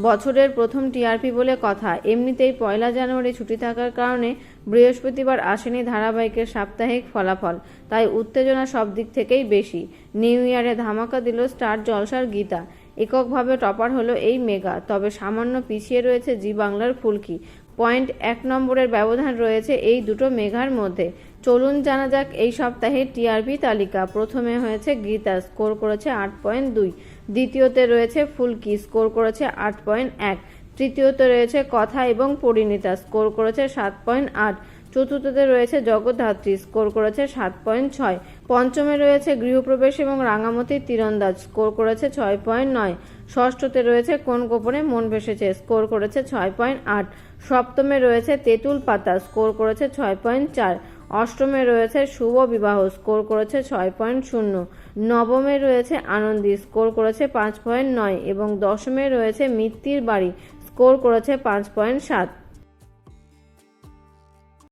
বছরের প্রথম টিআরপি বলে কথা। এমনিতেই পয়লা জানুয়ারি ছুটি থাকার কারণে বৃহস্পতিবার আসেনি ধারাবাহিকের সাপ্তাহিক ফলাফল। তাই উত্তেজনা সব দিক থেকেই বেশি। নিউ ইয়ারে ধামাকা দিল স্টার জলসার গীতা। এককভাবে টপার হলো এই মেগা, তবে সামান্য পিছিয়ে রয়েছে জি বাংলার ফুলকি। পয়েন্ট এক নম্বরের ব্যবধান রয়েছে এই দুটো মেঘার মধ্যে। চলুন জানা যাক এই সপ্তাহের টিআরপি তালিকা। প্রথমে হয়েছে গীতা, স্কোর করেছে আট পয়েন্ট দুই। দ্বিতীয়তে রয়েছে ফুলকি, স্কোর করেছে আট পয়েন্ট এক। তৃতীয়তে রয়েছে কথা এবং পরিণীতা, স্কোর করেছে সাত পয়েন্ট আট। চতুর্থতে রয়েছে জগদ্ধাত্রী। স্কোর করেছে সাত পয়েন্ট ছয়। পঞ্চমে রয়েছে গৃহপ্রবেশ এবং রাঙামতি তীরন্দাজ। স্কোর করেছে ছয় পয়েন্ট নয়। ষষ্ঠতে রয়েছে কোন গোপনে মন ভেসেছে? স্কোর করেছে ছয় পয়েন্ট আট। সপ্তমে রয়েছে তেঁতুল পাতা। স্কোর করেছে ছয় পয়েন্ট চার। অষ্টমে রয়েছে শুভ বিবাহ। স্কোর করেছে ছয় পয়েন্ট শূন্য। নবমে রয়েছে আনন্দী। স্কোর করেছে পাঁচ পয়েন্ট নয় এবং দশমে রয়েছে মিত্তির বাড়ি। স্কোর করেছে পাঁচ পয়েন্ট সাত।